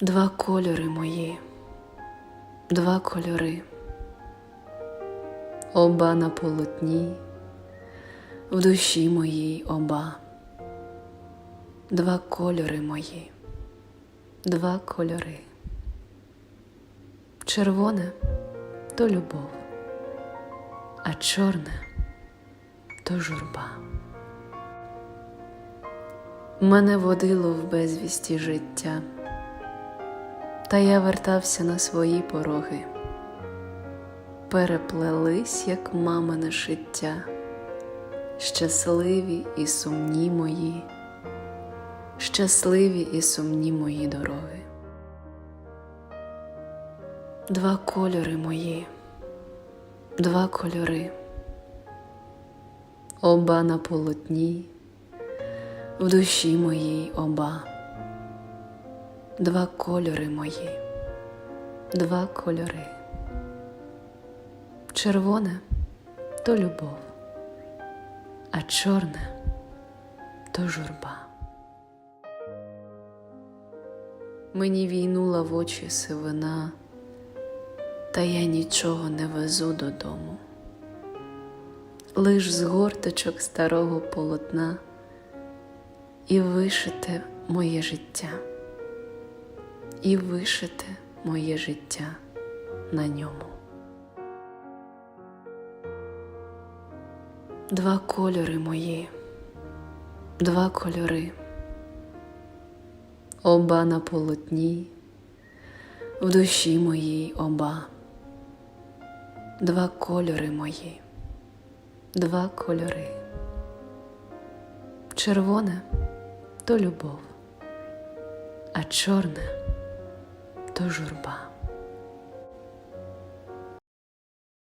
Два кольори мої, два кольори, оба на полотні, в душі моїй оба, два кольори мої, два кольори. Червоне то любов, а чорне то журба. Мене водило в безвісті життя та я вертався на свої пороги. Переплелись, як мамине шиття, щасливі і сумні мої, щасливі і сумні мої дороги. Два кольори мої, два кольори, оба на полотні, в душі моїй оба два кольори мої, два кольори. Червоне то любов, а чорне то журба. Мені війнула в очі сивина, та я нічого не везу додому. Лиш з горточок старого полотна і вишите моє життя і вишити моє життя на ньому. Два кольори мої, два кольори, оба на полотні, в душі моїй оба, два кольори мої, два кольори. Червоне то любов, а чорне то журба.